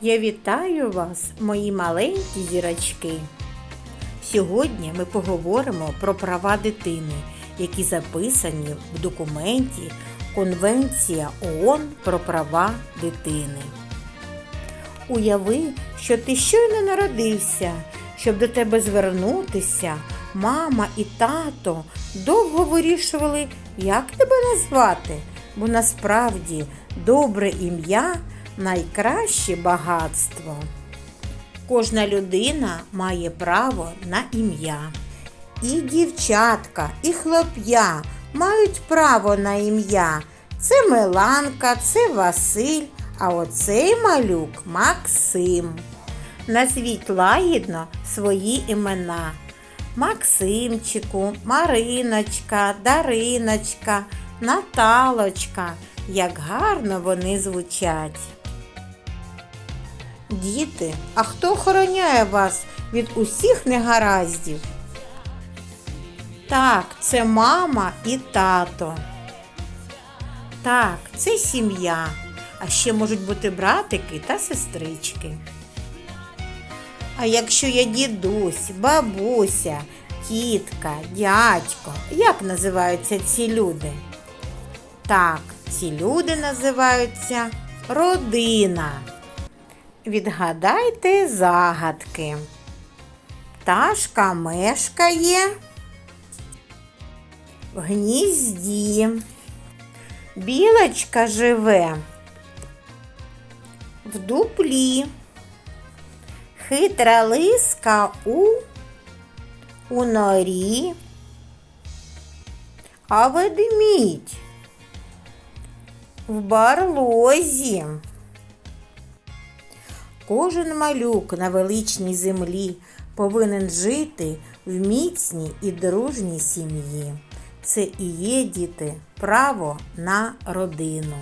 Я вітаю вас, мої маленькі зірочки. Сьогодні ми поговоримо про права дитини, які записані в документі Конвенція ООН про права дитини. Уяви, що ти щойно народився, щоб до тебе звернутися, мама і тато довго вирішували, як тебе назвати, бо насправді добре ім'я найкраще багатство. Кожна людина має право на ім'я. І дівчатка, і хлоп'я мають право на ім'я. Це Миланка, це Василь, а оцей малюк Максим. Назвіть лагідно свої імена. Максимчику, Мариночка, Дариночка, Наталочка. Як гарно вони звучать. Діти, а хто охороняє вас від усіх негараздів? Так, це мама і тато. Так, це сім'я. А ще можуть бути братики та сестрички. А якщо я дідусь, бабуся, тітка, дядько, як називаються ці люди? Так, ці люди називаються родина. Відгадайте загадки. Пташка мешкає в гнізді. Білочка живе в дуплі. Хитра лиска у, у норі. А ведмідь в барлозі. Кожен малюк на величній землі повинен жити в міцній і дружній сім'ї. Це і є, діти, право на родину.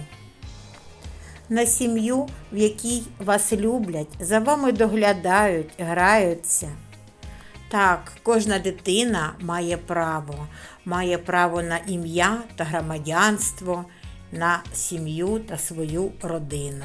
На сім'ю, в якій вас люблять, за вами доглядають, граються. Так, кожна дитина має право, має право на ім'я та громадянство, на сім'ю та свою родину.